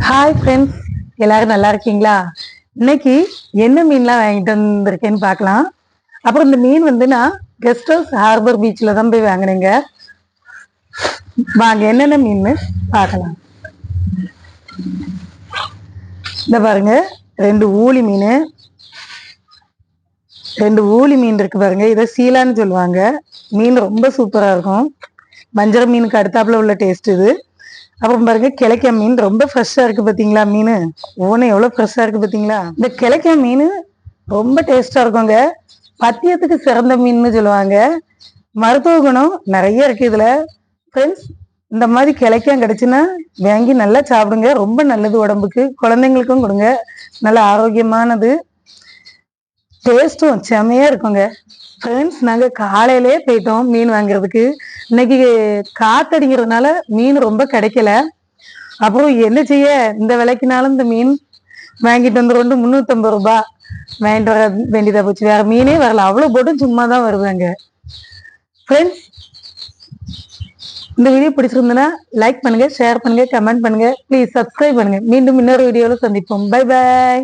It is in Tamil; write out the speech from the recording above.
ஹாய் ஃப்ரெண்ட்ஸ் எல்லாரும் நல்லா இருக்கீங்களா? இன்னைக்கு என்ன மீன்லாம் வாங்கிட்டு வந்திருக்கேன்னு பார்க்கலாம். அப்புறம் இந்த மீன் வந்து நான் கெஸ்ட் ஹவுஸ் ஹார்பர் பீச்சில் தான் போய் வாங்கினேங்க. வாங்க என்னென்ன மீன் பார்க்கலாம். இந்த பாருங்க ரெண்டு ஊளி மீன். ரெண்டு ஊளி மீன் இருக்கு பாருங்க இதை சீலான்னு சொல்லுவாங்க. மீன் ரொம்ப சூப்பரா இருக்கும். வஞ்சர மீனுக்கு அடுத்தாப்புல உள்ள டேஸ்ட் இது. அப்புறம் பாருங்க கிழக்கா மீன் ரொம்ப ஃப்ரெஷ்ஷாக இருக்குது பார்த்தீங்களா மீன்? ஒவ்வொன்றும் எவ்வளோ ஃப்ரெஷ்ஷாக இருக்கு பார்த்தீங்களா இந்த கிழக்கா மீன் ரொம்ப டேஸ்ட்டாக இருக்குங்க. பத்தியத்துக்கு சிறந்த மீன்னு சொல்லுவாங்க. மருத்துவ குணம் நிறைய இருக்குது இதில். ஃப்ரெண்ட்ஸ் இந்த மாதிரி கிழக்கம் கிடைச்சுன்னா வாங்கி நல்லா சாப்பிடுங்க. ரொம்ப நல்லது உடம்புக்கு. குழந்தைங்களுக்கும் கொடுங்க. நல்ல ஆரோக்கியமானது. டேஸ்ட்டும் செமையா இருக்குங்க. ஃப்ரெண்ட்ஸ் நாங்கள் காலையிலே போயிட்டோம் மீன் வாங்குறதுக்கு. இன்னைக்கு காத்தடிங்கிறதுனால மீன் ரொம்ப கிடைக்கல. அப்புறம் என்ன செய்ய? இந்த விலைக்குனாலும் இந்த மீன் வாங்கிட்டு வந்து ரெண்டு முந்நூற்றம்பது ரூபாய் வாங்கிட்டு வர வேண்டியதாக போச்சு. வேற மீனே வரல. அவ்வளோ போட்டும் சும்மா தான் வருவாங்க ஃப்ரெண்ட்ஸ் இந்த வீடியோ பிடிச்சிருந்ததுன்னா லைக் பண்ணுங்க ஷேர் பண்ணுங்க கமெண்ட் பண்ணுங்க. ப்ளீஸ் சப்ஸ்கிரைப் பண்ணுங்க. மீண்டும் இன்னொரு வீடியோவில் சந்திப்போம். Bye bye